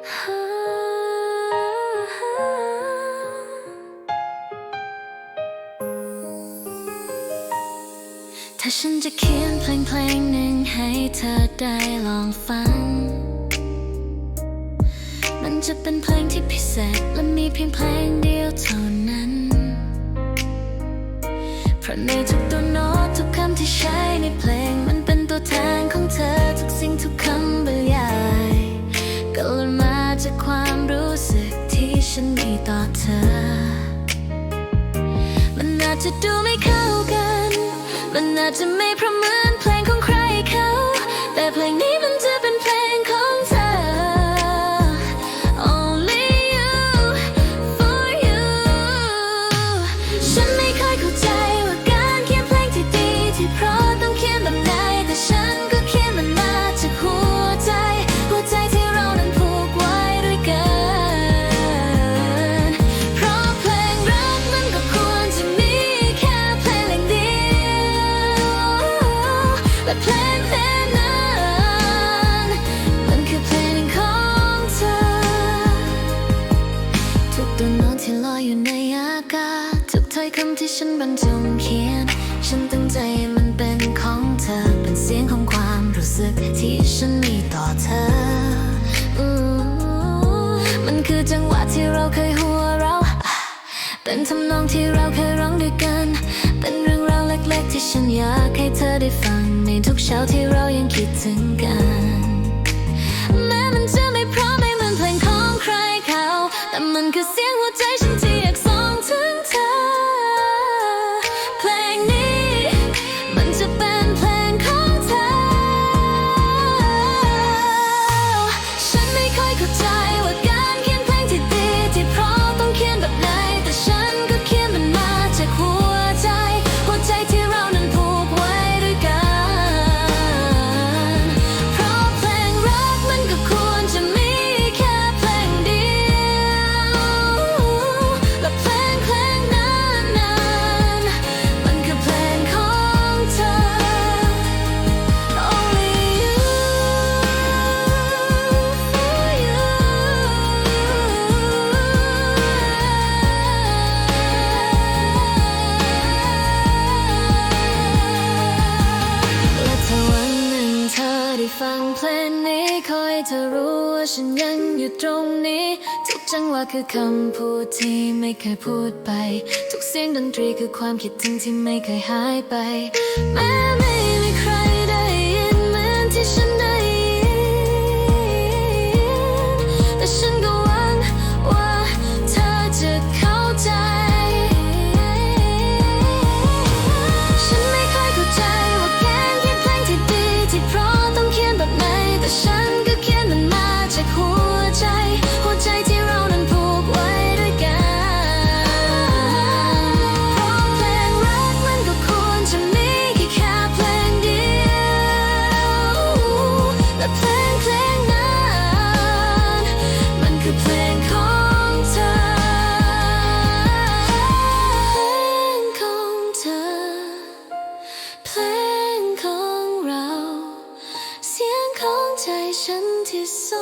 ถ้าฉันจะเขียนเพลงเพลงหนึ่งให้เธอได้ลองฟัง มันจะเป็นเพลงที่พิเศษและมีเพียงเพลงเดียวเท่านั้น เพราะในทุกตัวโน้ตทุกคำที่ใช้ในเพลงมันเป็นตัวแทนของเธอทุกสิ่งทุกคำ จะดูไม่เข้ากัน มันอาจจะไม่เพราะเหมือนเพลงของ และเพลงเพลงนั้นมันคือเพลงของเธอ ทุกตัวน้ตที่ลอยอยู่ในอากาศทุกถ้อยคำที่ฉันบรรจงเขียน ฉันตั้งใจมันเป็นของเธอ เป็นเสียงของความรู้สึกที่ฉันมีต่อเธอ มันคือจังหวะที่เราเคยหัวเรา เป็นทำนองที่เราเคยร้องด้วยกัน เธอได้ฟัง ในทุกเช้าที่เรายังคิดถึงกัน แม้มันจะไม่พร้อมไม่เหมือนเพลงของใครเขา แต่มันคือเสียงหัวใจฉัน ฟังเพลงนี้คอยเธอรู้ว่าฉันยังอยู่ตรงนี้ ทุกจังหวะคือคำพูดที่ไม่เคยพูดไป ทุกเสียงดนตรีคือความคิดถึงที่ไม่เคยหายไปแม่ 身体松